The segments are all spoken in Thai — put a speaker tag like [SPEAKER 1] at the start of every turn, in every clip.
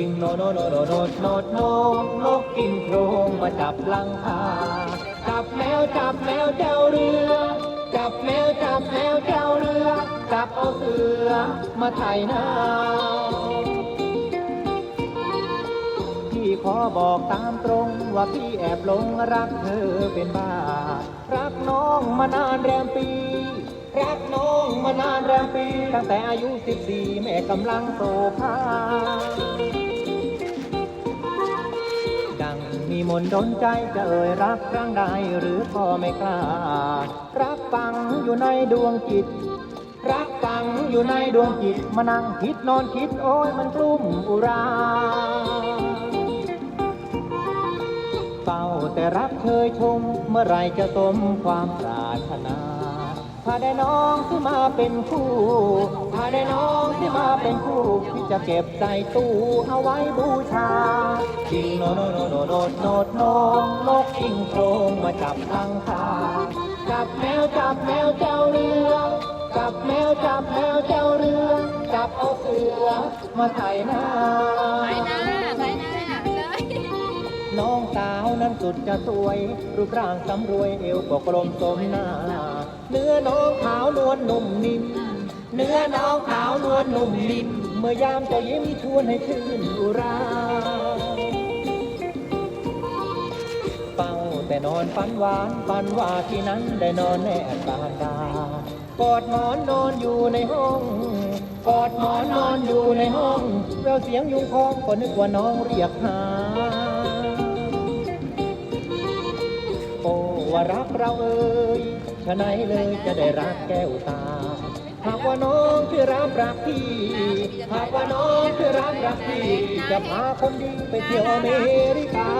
[SPEAKER 1] ิงโนโนโนโนโนโนนกกินโครงมาจับลังคาจับแมวจับแมวเจ้าเรือ จับแมวจับแมวเจ้าเรือจับเอาเสือมาไถนาพี่ขอบอกตามตรงว่าพี่แอบหลงรักเธอเป็นบ้า รักน้องมานานแรมปีรักน้องมานานแรมปี ตั้งแต่อายุสิบสี่แม่กำลังโตพา มีมนต์ดนใจจะเอ่ยรักครั้งใดหรือก็ไม่กล้า รักฟังอยู่ในดวงจิต รักฟังอยู่ในดวงจิตมานั่งคิดนอนคิดโอ้ยมันกลุ้มอุราเฝ้าแต่รักเคยชมเมื่อไรจะสมความปรารถนา ถ้าได้น้องที่มาเป็นคู่ถ้าได้น้องที่มาเป็นคู่พี่จะเก็บใส่ตู้เอาไว้บูชาจิงโนโนโนโนโนโนโนนกจิงโครงมาจับทางคาจับแมวจับแมวเจ้าเรือจับแมวจับแมวเจ้าเรือจับเอาเสือมาใส่หน้า
[SPEAKER 2] ไปหน้าไปหน้าเลย
[SPEAKER 1] น้องสาวนั้นสุดจะสวย รูปร่างสำรวยเอวก็กลมสมหน้า เนื้อน้องขาวนวลนุ่มนิ่ม เนื้อน้องขาวนวลนุ่มนิ่ม เมื่อยามเจะยิ้มชวนให้ชื่นอุราเฝ้าแต่นอนฝันหวานฝันว่าที่นั้นได้นอนแนบบานดากอดหมอนนอนอยู่ในห้อง กอดหมอนนอนอยู่ในห้องแววเสียงยุงคองก็นึกว่าน้องเรียกหา ว่ารักเราเอ่ยฉะไหนเลยจะได้รักแก้วตา หากว่าน้องคือรักรักพี่ หากว่าน้องคือรักรักพี่ จะพาคนดีไปเที่ยวอเมริกา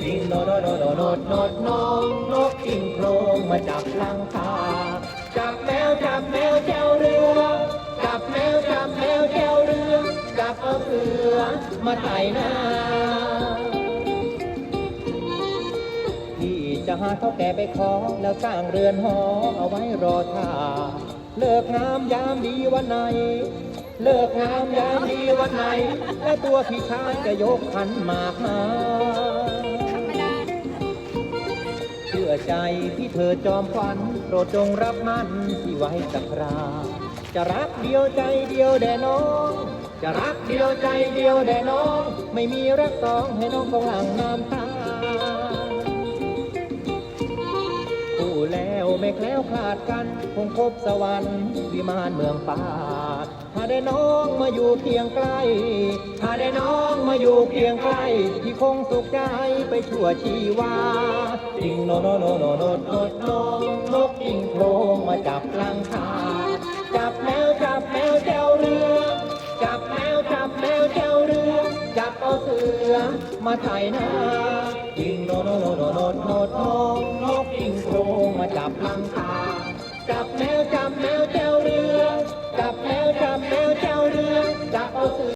[SPEAKER 1] จิงโนโนโนโนโนโนโนนกจิงโครงมาจับลังคา จับแมวจับแมวเจ้าเรือ จับแมวจับแมวเจ้าเรือ จับเอาเสือมาไต่นา จะหาเขาแก่ไปขอแล้วสร้างเรือนหอเอาไว้รอท่า เลิกงามยามดีวันไหน เลิกงามยามดีวันไหน และตัวพี่ชายจะยกขันหมากมาเชื่อใจพี่เธอจอมขวัญโปรดจงรับมันที่ไว้สักครา จะรักเดียวใจเดียวแด่น้องจะรักเดียวใจเดียวแด่น้อง ไม่มีรักสองให้น้องต้องหลังน้ำตา คู่แล้วไม่แคล้วคลาดกัน คงพบสวรรค์วิมานเมืองฟ้าถ้าได้น้องมาอยู่เคียงใกล้ ถ้าได้น้องมาอยู่เคียงใกล้ ที่คงสุขใจไปชั่วชีวาจิงโนโนโนโนโนโนโนนกจิงโครงมาจับลังคาจับแมวจับแมวเจ้าเรือ จับแมวจับแมวเจ้าเรือ จับเอาเสือมาไถนาจิงโนโนโนโนโนโนโนนกจิง โครงมาจับลังคา